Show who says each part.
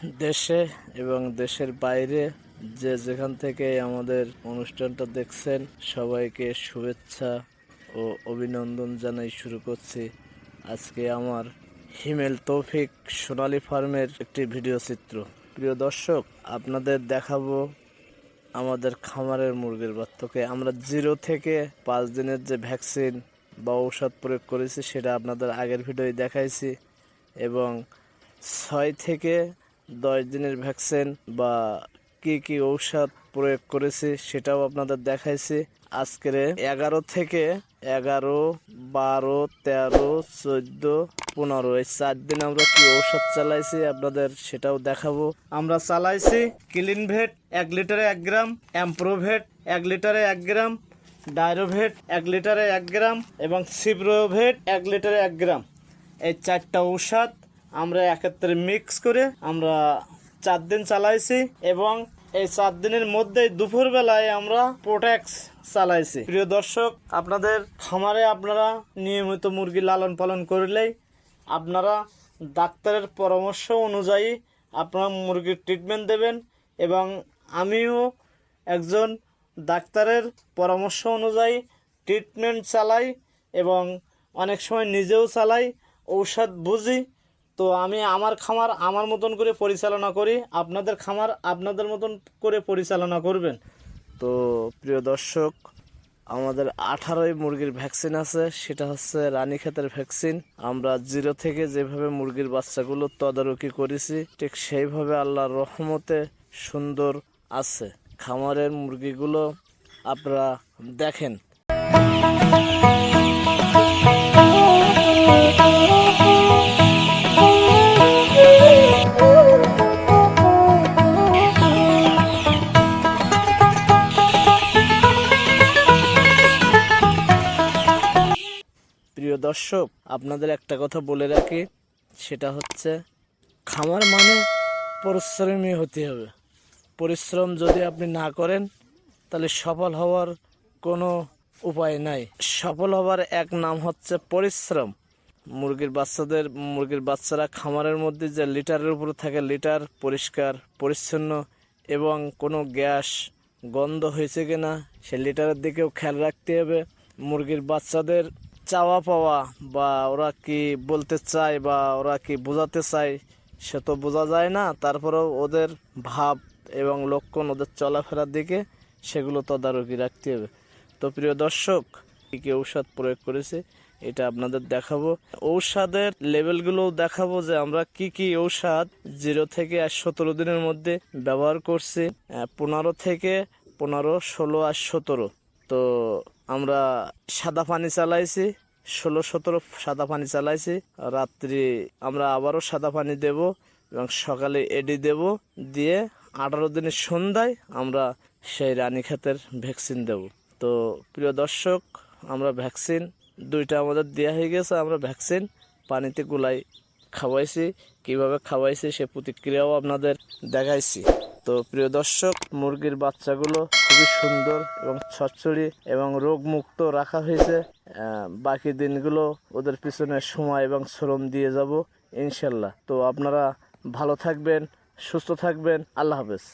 Speaker 1: দেশে এবং দেশের বাইরে যে যেখান থেকে আমাদের অনুষ্ঠানটা দেখছেন, সবাইকে শুভেচ্ছা ও অভিনন্দন জানাই শুরু করছি। আজকে আমার হিমেল তৌফিক সোনালি ফার্মের একটি ভিডিও চিত্র। প্রিয় দর্শক, আপনাদের দেখাবো আমাদের খামারের মুরগির বাচ্চাকে। আমরা জিরো থেকে পাঁচ দিনের যে ভ্যাকসিন বা ঔষধ প্রয়োগ করেছি, সেটা আপনাদের আগের ভিডিওয় দেখাইছি এবং ছয় থেকে দশ দিনের ভ্যাকসিন বা কি কি ঔষধ প্রয়োগ করেছি সেটাও আপনাদের দেখাইছি। আজকের এগারো থেকে এগারো, বারো, তেরো, চোদ্দ, পনেরো, এই চার দিন আমরা কি ঔষধ চালাইছি আপনাদের সেটাও দেখাবো। আমরা চালাইছি ক্লিন ভেট এক লিটারে এক গ্রাম অ্যাম্প্রোভেট এক লিটারে এক গ্রাম ডায়রোভেট এক লিটারে এক গ্রাম এবং সিপ্রোভেট এক লিটারে এক গ্রাম। এই চারটা ঔষধ আমরা একত্রে মিক্স করে আমরা চার দিন চালাইছি এবং এই চার দিনের মধ্যে দুপুর বেলায় আমরা প্রোটেক্স চালাইছি। প্রিয় দর্শক, আপনাদের খামারে আপনারা নিয়মিত মুরগি লালন পালন করলেই আপনারা ডাক্তারের পরামর্শ অনুযায়ী আপনারা মুরগির ট্রিটমেন্ট দেবেন এবং আমিও একজন ডাক্তারের পরামর্শ অনুযায়ী ট্রিটমেন্ট চালাই এবং অনেক সময় নিজেও চালাই, ঔষধ বুঝি তো আমি আমার খামার আমার মতন করে পরিচালনা করি, আপনাদের খামার আপনাদের মতন করে পরিচালনা করবেন। তো প্রিয় দর্শক, আমাদের আঠারোই মুরগির ভ্যাকসিন আছে, সেটা হচ্ছে রানীক্ষেতের ভ্যাকসিন। আমরা জিরো থেকে যেভাবে মুরগির বাচ্চাগুলো তদারকি করেছি, ঠিক সেইভাবে আল্লাহর রহমতে সুন্দর আছে। খামারের মুরগিগুলো আপনারা দেখেন। দর্শক, আপনাদের একটা কথা বলে রাখি, সেটা হচ্ছে খামার মানে পরিশ্রমী হতে হবে। পরিশ্রম যদি আপনি না করেন, তাহলে সফল হওয়ার কোনো উপায় নাই। সফল হওয়ার এক নাম হচ্ছে পরিশ্রম। মুরগির বাচ্চাদের, মুরগির বাচ্চারা খামারের মধ্যে যে লিটারের উপরে থাকে, লিটার পরিষ্কার, পরিচ্ছন্ন এবং কোনো গ্যাস গন্ধ হয়েছে কিনা, সে লিটারের দিকেও খেয়াল রাখতে হবে। মুরগির বাচ্চাদের চাওয়া পাওয়া বা ওরা কি বলতে চায় বা ওরা কি বোঝাতে চায়, সে তো বোঝা যায় না। তারপরেও ওদের ভাব এবং লক্ষণ ওদের চলাফেরার দিকে, সেগুলো তদারকি রাখতে হবে। তো প্রিয় দর্শক, কি কি ঔষধ প্রয়োগ করেছে, এটা আপনাদের দেখাবো। ঔষধের লেভেলগুলো দেখাবো যে আমরা কি কি ঔষধ জিরো থেকে আর সতেরো দিনের মধ্যে ব্যবহার করছি। পনেরো থেকে পনেরো, ষোলো আর সতেরো। তো আমরা সাদা পানি চালাইছি, ষোলো সতেরো সাদা পানি চালাইছি। রাত্রি আমরা আবারও সাদা পানি দেব এবং সকালে এডি দেব, দিয়ে আঠারো দিনের সন্ধ্যায় আমরা সেই রানীক্ষেতের ভ্যাকসিন দেব। তো প্রিয় দর্শক, আমরা ভ্যাকসিন, দুইটা আমাদের দেওয়া হয়ে গেছে, আমরা ভ্যাকসিন পানিতে গুলাই খাওয়াইছি। কীভাবে খাওয়াইছি সে প্রতিক্রিয়াও আপনাদের দেখাইছি। তো প্রিয় দর্শক, মুরগির বাচ্চাগুলো খুবই সুন্দর এবং ছচ্ছড়ি এবং রোগমুক্ত রাখা হয়েছে। বাকি দিনগুলো ওদের পিছনে সময় এবং শ্রম দিয়ে যাব, ইনশাল্লাহ। তো আপনারা ভালো থাকবেন, সুস্থ থাকবেন, আল্লাহ হাফেজ।